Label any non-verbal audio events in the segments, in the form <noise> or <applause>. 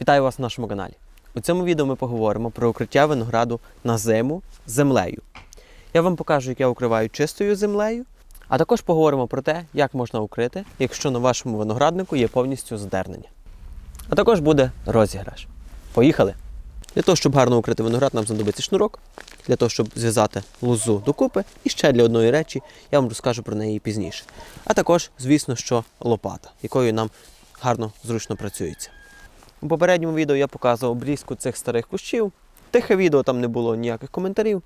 Вітаю вас на нашому каналі. У цьому відео ми поговоримо про укриття винограду на зиму землею. Я вам покажу, як я укриваю чистою землею, а також поговоримо про те, як можна укрити, якщо на вашому винограднику є повністю задернення. А також буде розіграш. Поїхали! Для того, щоб гарно укрити виноград, нам знадобиться шнурок. Для того, щоб зв'язати лозу докупи. І ще для одної речі я вам розкажу про неї пізніше. А також, звісно, що лопата, якою нам гарно зручно працюється. У попередньому відео я показував обрізку цих старих кущів. Тихе відео там не було ніяких коментарів.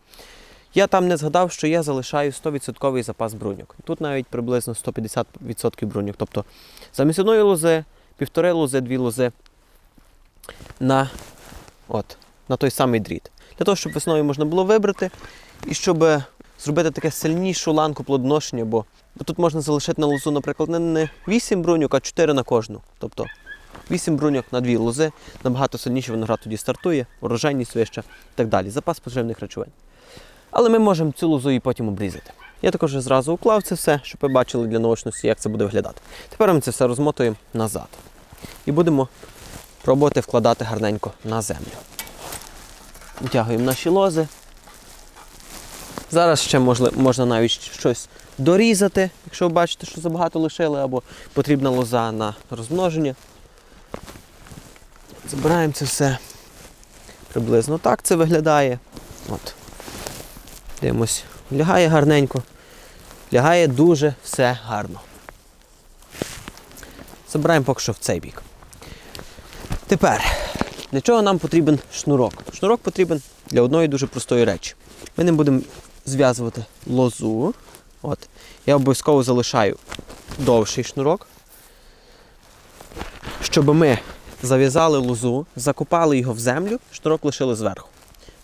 Я там не згадав, що я залишаю 100% запас бруньок. Тут навіть приблизно 150% бруньок. Тобто замість одної лози, півтори лози, дві лози на, от, на той самий дріт. Для того, щоб весною можна було вибрати і щоб е, зробити таке сильнішу ланку плодоношення, бо, тут можна залишити на лозу, наприклад, не 8 бруньок, а 4 на кожну. Тобто 8 бруньок на 2 лози, набагато сильніше виноград тоді стартує, урожайність вища і так далі. Запас поживних речовин. Але ми можемо цю лозу і потім обрізати. Я також зразу уклав це все, щоб ви бачили для наочності, як це буде виглядати. Тепер ми це все розмотуємо назад. І будемо пробувати вкладати гарненько на землю. Витягуємо наші лози. Зараз ще можли- можна навіть щось дорізати, якщо ви бачите, що забагато лишили, або потрібна лоза на розмноження. Забираємо це все. Приблизно так це виглядає. От. Дивимось. Лягає гарненько. Лягає дуже все гарно. Забираємо поки що в цей бік. Тепер, для чого нам потрібен шнурок? Шнурок потрібен для одної дуже простої речі. Ми ним будемо зв'язувати лозу. От. Я обов'язково залишаю довший шнурок, щоб ми зав'язали лозу, закопали його в землю, шнурок лишили зверху.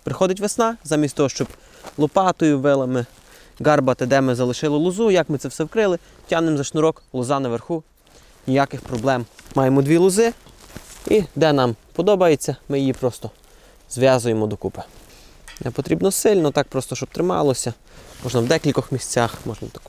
Приходить весна, замість того, щоб лопатою, вилами гарбати, де ми залишили лозу, як ми це все вкрили, тягнемо за шнурок, лоза наверху, ніяких проблем. Маємо дві лози, і де нам подобається, ми її просто зв'язуємо докупи. Не потрібно сильно, так просто, щоб трималося. Можна в декількох місцях, можна так.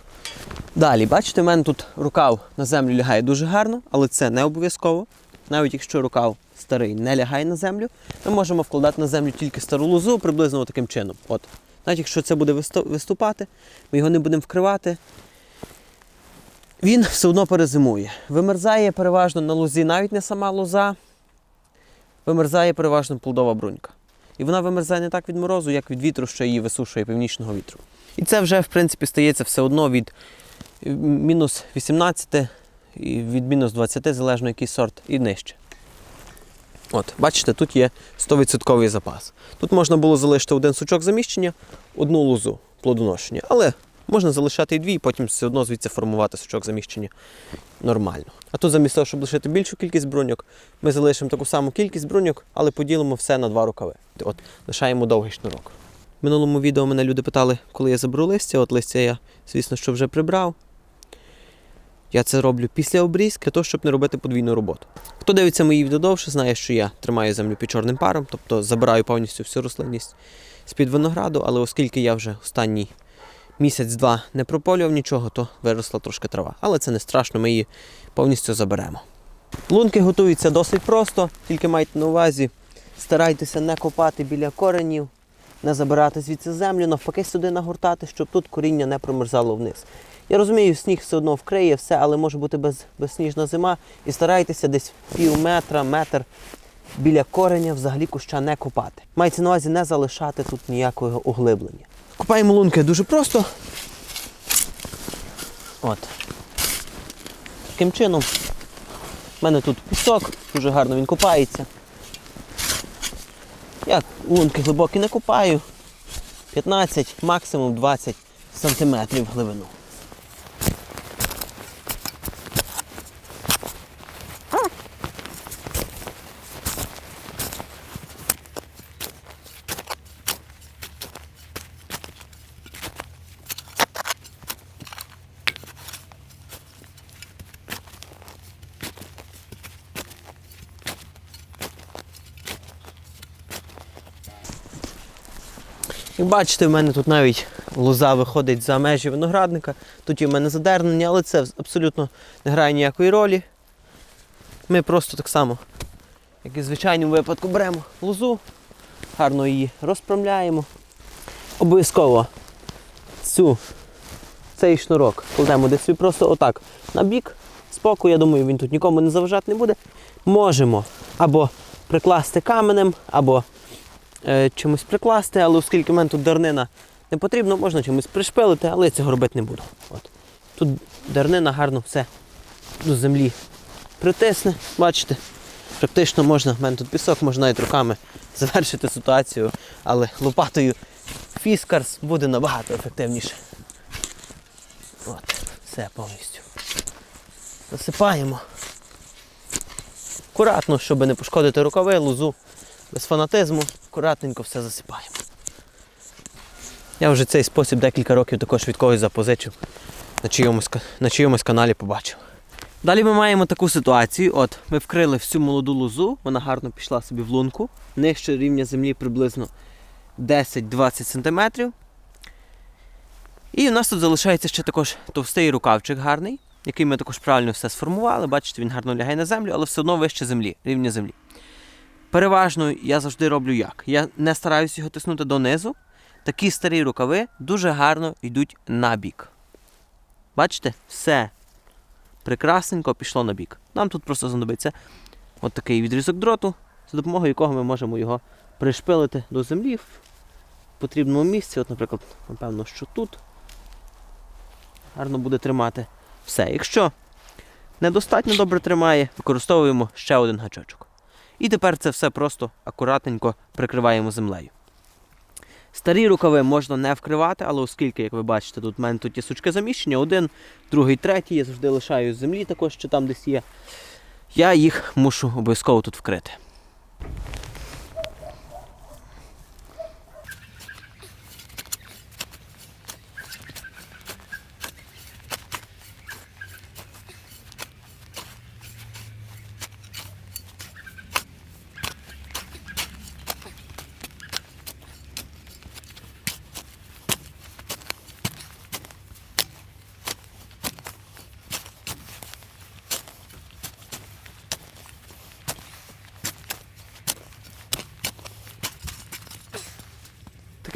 Далі, бачите, в мене тут рукав на землю лягає дуже гарно, але це не обов'язково. Навіть якщо рукав старий не лягає на землю, ми можемо вкладати на землю тільки стару лозу приблизно таким чином. От. Навіть якщо це буде виступати, ми його не будемо вкривати. Він все одно перезимує. Вимерзає переважно на лозі навіть не сама лоза, вимерзає переважно плодова брунька. І вона вимерзає не так від морозу, як від вітру, що її висушує північного вітру. І це вже, в принципі, стається все одно від мінус 18 від мінус 20, залежно який сорт, і нижче. От, бачите, тут є 100% запас. Тут можна було залишити один сучок заміщення, одну лозу плодоношення. Але можна залишати і дві, і потім все одно звідси формувати сучок заміщення нормально. А тут замість того, щоб лишити більшу кількість бруньок, ми залишимо таку саму кількість бруньок, але поділимо все на два рукави. От, лишаємо довгий шнурок. В минулому відео мене люди питали, коли я заберу листя. От листя я, звісно, що вже прибрав. Я це роблю після обрізки, для того, щоб не робити подвійну роботу. Хто дивиться мої відео довше, знає, що я тримаю землю під чорним паром, тобто забираю повністю всю рослинність з-під винограду, але оскільки я вже останній місяць-два не прополював нічого, то виросла трошки трава. Але це не страшно, ми її повністю заберемо. Лунки готуються досить просто, тільки майте на увазі, старайтеся не копати біля коренів, не забирати звідси землю, навпаки сюди нагортати, щоб тут коріння не промерзало вниз. Я розумію, сніг все одно вкриє все, але може бути без, безсніжна зима. І старайтеся десь пів метра, метр біля кореня взагалі куща не копати. Мається на увазі не залишати тут ніякого углиблення. Копаємо лунки дуже просто. От. Таким чином. У мене тут пісок, дуже гарно він копається. Я лунки глибокі не копаю. 15, максимум 20 сантиметрів глибину. Бачите, в мене тут навіть лоза виходить за межі виноградника. Тут є в мене задернення, але це абсолютно не грає ніякої ролі. Ми просто так само як і в звичайному випадку, беремо лозу, гарно її розправляємо. Обов'язково цю, цей шнурок кладемо десь просто отак на бік. Споку, я думаю, він тут нікому не заважати не буде. Можемо або прикласти каменем, або чимось прикласти, але оскільки в мене тут дарнина не потрібно, можна чимось пришпилити, але я цього робити не буду. От. Тут дарнина гарно все до землі притисне, бачите. Практично можна, в мене тут пісок, можна навіть руками <laughs> завершити ситуацію, але лопатою фіскарс буде набагато ефективніше. От, все повністю. Засипаємо. Акуратно, щоб не пошкодити рукави, лузу, без фанатизму, акуратненько все засипаємо. Я вже цей спосіб декілька років також від когось запозичив, на чийомусь, ка- на чийомусь каналі побачив. Далі ми маємо таку ситуацію. От ми вкрили всю молоду лозу, вона гарно пішла собі в лунку, нижче рівня землі приблизно 10-20 см. І у нас тут залишається ще також товстий рукавчик гарний, який ми також правильно все сформували. Бачите, він гарно лягає на землю, але все одно вище землі, рівня землі. Переважно я завжди роблю як. Я не стараюся його тиснути донизу. Такі старі рукави дуже гарно йдуть на бік. Бачите, все прекрасненько пішло на бік. Нам тут просто знадобиться от такий відрізок дроту, за допомогою якого ми можемо його пришпилити до землі в потрібному місці. От, наприклад, напевно, що тут гарно буде тримати все. Якщо недостатньо добре тримає, використовуємо ще один гачочок. І тепер це все просто акуратненько прикриваємо землею. Старі рукави можна не вкривати, але оскільки, як ви бачите, тут в мене тут є сучки заміщення, один, другий, третій, я завжди лишаю з землі також, що там десь є. Я їх мушу обов'язково тут вкрити.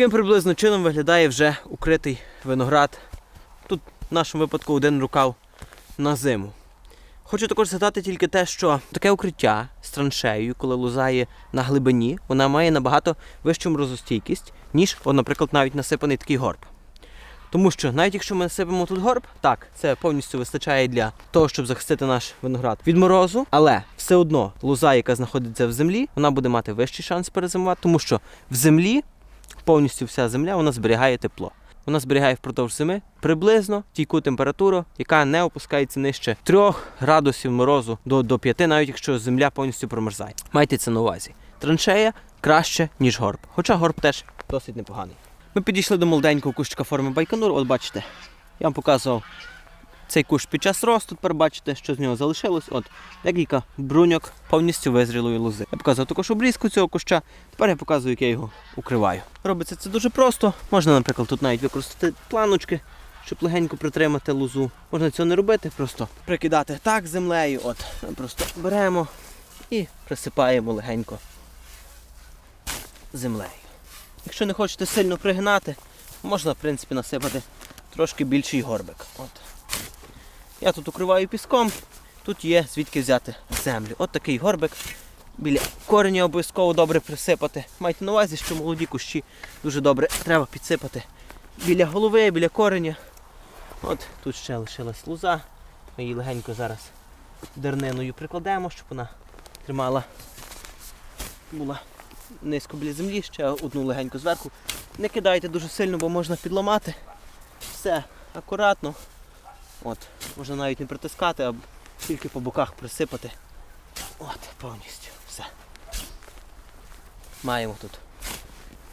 Таким приблизно чином виглядає вже укритий виноград. Тут в нашому випадку один рукав на зиму. Хочу також згадати тільки те, що таке укриття з траншеєю, коли лузає на глибині, вона має набагато вищу морозостійкість, ніж, от, наприклад, навіть насипаний такий горб. Тому що навіть якщо ми насипемо тут горб, так, це повністю вистачає для того, щоб захистити наш виноград від морозу, але все одно лоза, яка знаходиться в землі, вона буде мати вищий шанс перезимувати, тому що в землі повністю вся земля вона зберігає тепло. Вона зберігає впродовж зими приблизно стійку температуру, яка не опускається нижче 3 градусів морозу до, до 5, навіть якщо земля повністю промерзає. Майте це на увазі. Траншея краще, ніж горб. Хоча горб теж досить непоганий. Ми підійшли до молоденького кущика форми Байконур. От бачите, я вам показував цей кущ під час росту. Тепер бачите, що з нього залишилось. От декілька бруньок повністю визрілої лози. Я показував також обрізку цього куща. Тепер я показую, як я його укриваю. Робиться це дуже просто. Можна, наприклад, тут навіть використати планочки, щоб легенько притримати лозу. Можна цього не робити, просто прикидати так землею. От просто беремо і присипаємо легенько землею. Якщо не хочете сильно пригинати, можна в принципі насипати трошки більший горбик. От. Я тут укриваю піском, тут є звідки взяти землю. От такий горбик. Біля кореня обов'язково добре присипати. Майте на увазі, що молоді кущі дуже добре треба підсипати біля голови, біля кореня. От тут ще лишилась луза. Ми її легенько зараз дерниною прикладемо, щоб вона тримала була низько біля землі, ще одну легенько зверху. Не кидайте дуже сильно, бо можна підламати. Все акуратно. От, можна навіть не притискати, а тільки по боках присипати. От, повністю. Все. Маємо тут.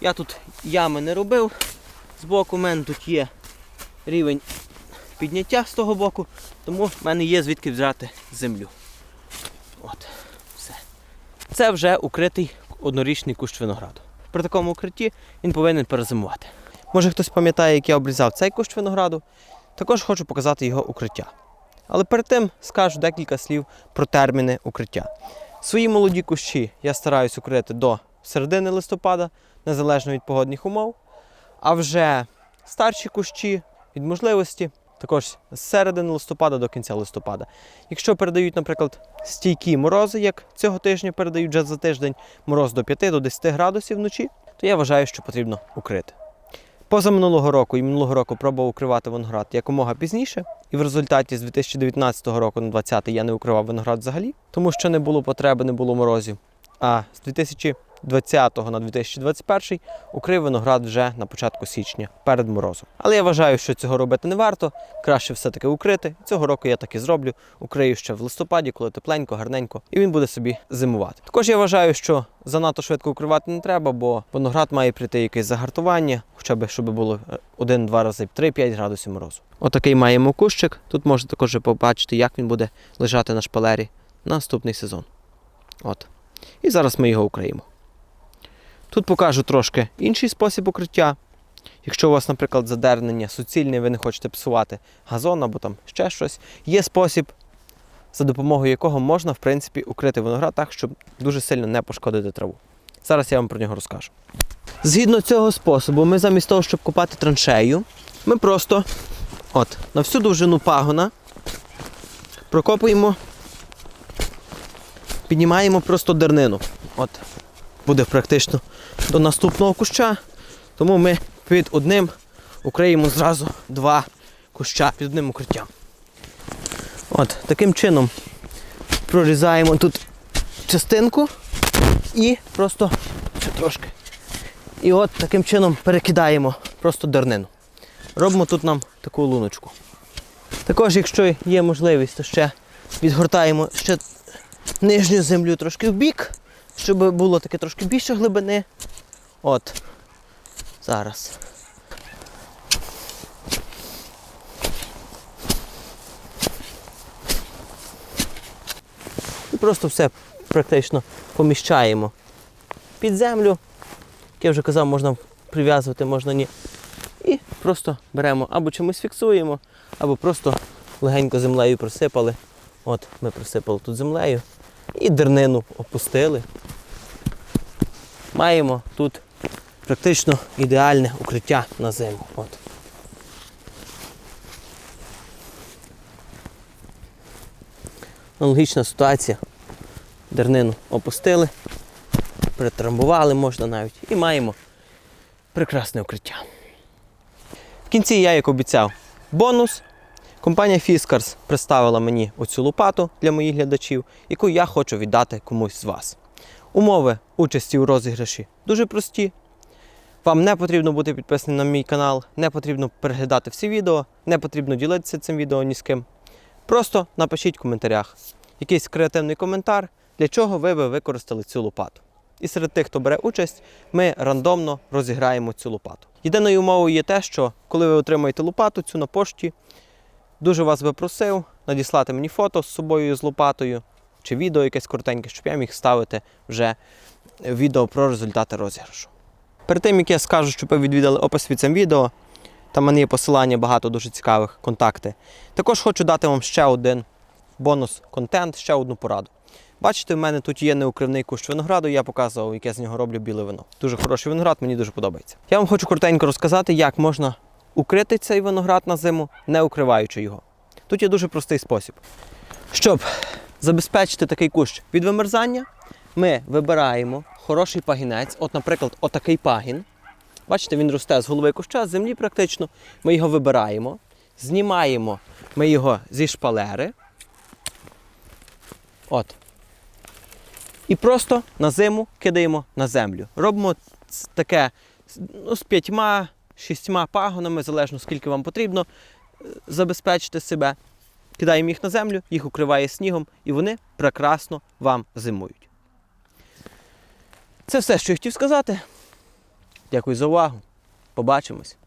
Я тут ями не робив. Збоку в мене тут є рівень підняття з того боку, тому в мене є звідки взяти землю. От, все. Це вже укритий однорічний кущ винограду. При такому укритті він повинен перезимувати. Може хтось пам'ятає, як я обрізав цей кущ винограду. Також хочу показати його укриття. Але перед тим скажу декілька слів про терміни укриття. Свої молоді кущі я стараюсь укрити до середини листопада, незалежно від погодних умов. А вже старші кущі від можливості також з середини листопада до кінця листопада. Якщо передають, наприклад, стійкі морози, як цього тижня передають вже за тиждень мороз до 5 до 10 градусів вночі, то я вважаю, що потрібно укрити. Поза минулого року і минулого року пробував укривати виноград якомога пізніше, і в результаті з 2019 року на 2020 я не укривав виноград взагалі, тому що не було потреби, не було морозів. А з 2020 на 2021 укрив виноград вже на початку січня перед морозом. Але я вважаю, що цього робити не варто. Краще все-таки укрити. Цього року я так і зроблю. Укрию ще в листопаді, коли тепленько, гарненько, і він буде собі зимувати. Також я вважаю, що занадто швидко укривати не треба, бо виноград має прийти якесь загартування, хоча б щоб було е, один-два рази 3-5 градусів морозу. Отакий маємо кущик. Тут можна також побачити, як він буде лежати на шпалері на наступний сезон. От. І зараз ми його укриємо. Тут покажу трошки інший спосіб укриття. Якщо у вас, наприклад, задернення суцільне, ви не хочете псувати газон або там ще щось, є спосіб, за допомогою якого можна, в принципі, укрити виноград так, щоб дуже сильно не пошкодити траву. Зараз я вам про нього розкажу. Згідно цього способу, ми замість того, щоб копати траншею, ми просто от, на всю довжину пагона прокопуємо, піднімаємо просто дернину. От, буде практично до наступного куща. Тому ми під одним укриємо зразу два куща під одним укриттям. От, таким чином прорізаємо тут частинку і просто ще трошки. І от таким чином перекидаємо просто дернину. Робимо тут нам таку луночку. Також, якщо є можливість, то ще відгортаємо ще нижню землю трошки в бік, щоб було таке трошки більше глибини. От. Зараз. І просто все практично поміщаємо під землю. Як я вже казав, можна прив'язувати, можна ні. І просто беремо або чимось фіксуємо, або просто легенько землею присипали. От ми присипали тут землею і дернину опустили. Маємо тут практично ідеальне укриття на зиму. От. Аналогічна ситуація. Дернину опустили, притрамбували можна навіть і маємо прекрасне укриття. В кінці я, як обіцяв, бонус. Компанія Fiskars представила мені оцю лопату для моїх глядачів, яку я хочу віддати комусь з вас. Умови участі у розіграші дуже прості. Вам не потрібно бути підписаним на мій канал, не потрібно переглядати всі відео, не потрібно ділитися цим відео ні з ким. Просто напишіть в коментарях якийсь креативний коментар, для чого ви би використали цю лопату. І серед тих, хто бере участь, ми рандомно розіграємо цю лопату. Єдиною умовою є те, що коли ви отримаєте лопату цю на пошті, дуже вас би просив надіслати мені фото з собою з лопатою чи відео якесь коротеньке, щоб я міг ставити вже відео про результати розіграшу. Перед тим як я скажу, щоб ви відвідали опис під цим відео, там в є посилання, багато дуже цікавих контакти. Також хочу дати вам ще один бонус контент, ще одну пораду. Бачите, в мене тут є неукривний кущ винограду, я показував, яке з нього роблю біле вино. Дуже хороший виноград, мені дуже подобається. Я вам хочу коротенько розказати, як можна укрити цей виноград на зиму, не укриваючи його. Тут є дуже простий спосіб. Щоб забезпечити такий кущ від вимерзання, ми вибираємо хороший пагінець, от, наприклад, отакий пагін. Бачите, він росте з голови куща, з землі практично. Ми його вибираємо, знімаємо ми його зі шпалери. От. І просто на зиму кидаємо на землю. Робимо таке ну, з п'ятьма, шістьма пагонами, залежно скільки вам потрібно е, забезпечити себе. Кидаємо їх на землю, їх укриває снігом, і вони прекрасно вам зимують. Це все, що я хотів сказати. Дякую за увагу. Побачимось.